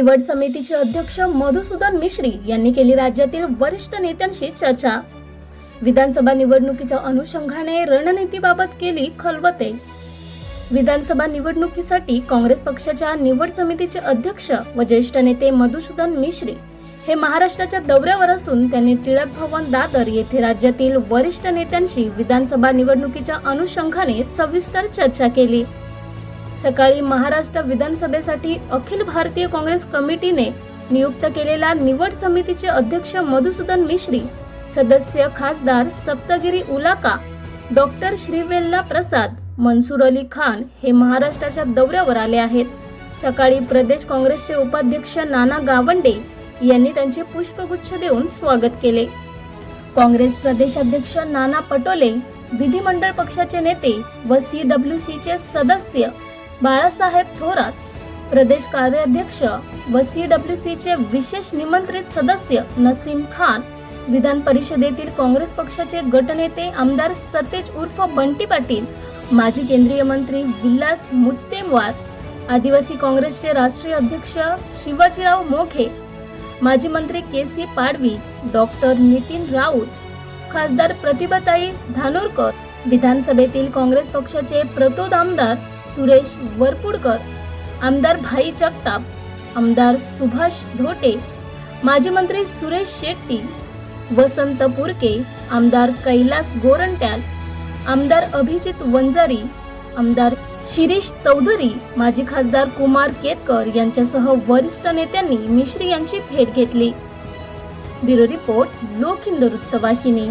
निवड समितीचे अध्यक्ष मधुसूदन मिश्री यांनी केली राज्यातील वरिष्ठ नेत्यांशी चर्चा. विधानसभा निवडणुकीच्या अनुषंगाने रणनीतीबाबत केली खलबते. विधानसभा निवडणुकीसाठी काँग्रेस पक्षाच्या निवड समितीचे अध्यक्ष व ज्येष्ठ नेते मधुसूदन मिश्री हे महाराष्ट्राच्या दौऱ्यावर असून त्यांनी टिळक भवन दादर येथे राज्यातील वरिष्ठ नेत्यांशी विधानसभा निवडणुकीच्या अनुषंगाने सविस्तर चर्चा केली. सकाळी महाराष्ट्र विधानसभेसाठी अखिल भारतीय काँग्रेस कमिटीने नियुक्त केलेल्या निवड समितीचे अध्यक्ष मधुसूदन मिश्री सदस्य खासदार सप्तगिरी उलाका डॉक्टर श्रीवेल्ला प्रसाद मनसूर अली खान हे महाराष्ट्राच्या दौऱ्यावर आले आहेत. सकाळी प्रदेश काँग्रेसचे उपाध्यक्ष नाना गावंडे यांनी त्यांचे पुष्पगुच्छ देऊन स्वागत केले. काँग्रेस प्रदेशाध्यक्ष नाना पटोले विधिमंडळ पक्षाचे नेते व सी डब्ल्यू सीचे सदस्य बाळासाहेब थोरात प्रदेश कार्याध्यक्ष व सी डब्ल्यू चे विशेष निमंत्रित सदस्य नसीम खान विधान परिषदेतील काँग्रेस पक्षाचे गटनेते आमदार सतेज उर्फ बंटी पाटील माजी केंद्रीय मंत्री विलास मुत्तेमवार आदिवासी काँग्रेसचे राष्ट्रीय अध्यक्ष शिवाजीराव मोघे माजी मंत्री K C Padvi doctor Nitin Raut खासदार प्रतिभाताई धानोरकर विधानसभेतील काँग्रेस पक्षाचे प्रतोद आमदार सुरेश वरपुडकर आमदार भाई जगताप आमदार सुभाष धोटे माजी मंत्री सुरेश शेट्टी वसंत पुरके आमदार कैलास गोरंट्याल आमदार अभिजित वंजारी आमदार शिरीष चौधरी माजी खासदार कुमार केतकर यांच्यासह वरिष्ठ नेत्यांनी मिश्री यांची भेट घेतली. ब्युरो रिपोर्ट लोक हिंद वृत्तवाहिनी.